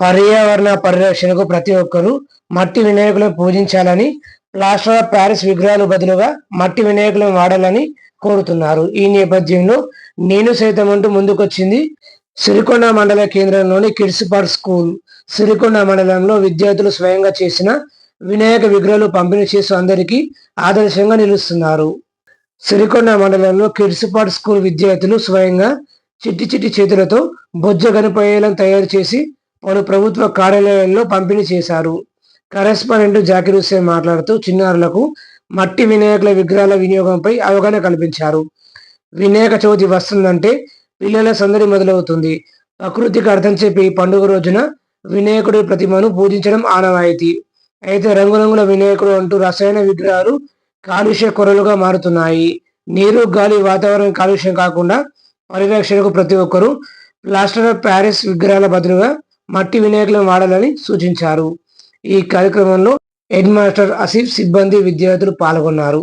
పర్యావరణ పరిరక్షణకు ప్రతి ఒక్కరూ మట్టి వినాయకులను పూజించాలని ప్లాస్టర్ ఆఫ్ ప్యారిస్ విగ్రహాలు బదులుగా మట్టి వినాయకులను వాడాలని కోరుతున్నారు. ఈ నేపథ్యంలో నేను సైతం అంటూ ముందుకొచ్చింది సిరికొండ మండల కేంద్రంలోని కిడ్స్ పార్క్ స్కూల్. సిరికొండ మండలంలో విద్యార్థులు స్వయంగా చేసిన వినాయక విగ్రహాలు పంపిణీ చేస్తూ అందరికీ ఆదర్శంగా నిలుస్తున్నారు. సిరికొండ మండలంలో కిడ్స్ పార్క్ స్కూల్ విద్యార్థులు స్వయంగా చిట్టి చిట్టి చేతులతో బొజ్జ గనిపోయేలను తయారు చేసి పలు ప్రభుత్వ కార్యాలయాల్లో పంపిణీ చేశారు. కరెస్పాండెంట్ జాకిర్ హుస్సేన్ మాట్లాడుతూ చిన్నారులకు మట్టి వినాయకుల విగ్రహాల వినియోగంపై అవగాహన కల్పించారు. వినాయక చవితి వస్తుందంటే పిల్లల సందడి మొదలవుతుంది. ప్రకృతికి అర్థం చెప్పి పండుగ రోజున వినాయకుడి ప్రతిమను పూజించడం ఆనవాయితీ. అయితే రంగురంగుల వినాయకుడు అంటూ రసాయన విగ్రహాలు కాలుష్య కొరలుగా మారుతున్నాయి. నీరు గాలి వాతావరణం కాలుష్యం కాకుండా పరిరక్షణకు ప్రతి ఒక్కరూ ప్లాస్టర్ ఆఫ్ ప్యారిస్ విగ్రహాల బదులుగా మట్టి వినాయకులను వాడాలని సూచించారు. ఈ కార్యక్రమంలో హెడ్ మాస్టర్ ఆసిఫ్ సిబ్బంది విద్యార్థులు పాల్గొన్నారు.